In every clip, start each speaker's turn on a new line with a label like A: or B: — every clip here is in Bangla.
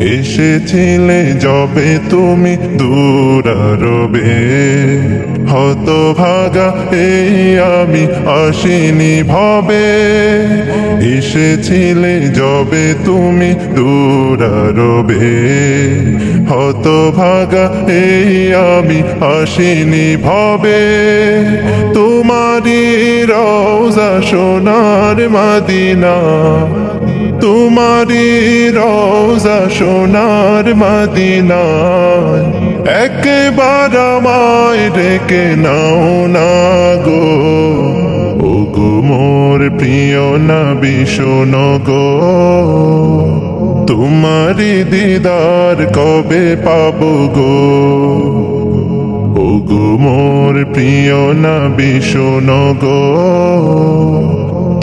A: এসেছিলে যবে তুমি দূরারবে। হত ভাগা এই আমি আসিনি ভবে। এসেছিলে যবে তুমি দূরারবে। হত ভাগা এই আমি আসিনি ভবে। তোমারি রওজা সোনার মাদিনা তোমারি রওজা সোনার মদিনায় একবার আমায় ডেকে নাও না গো। ও গো মোর প্রিয় না ভীষণ গো। তোমারি দিদার কবে পাব গো? ও গো মোর প্রিয় না ভীষণ গো।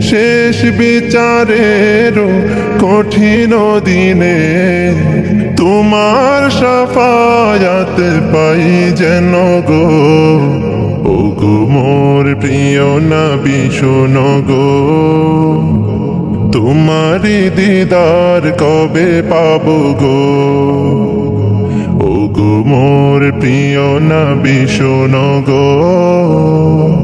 A: শেষ বিচারেরও কঠিন দিনে তোমার সাফায়াত পাই যেন গো। ও গো মোর প্রিয় না ভীষণ গো। তোমারি দিদার কবে পাব গো? ও গো মোর প্রিয় না ভীষণ গো।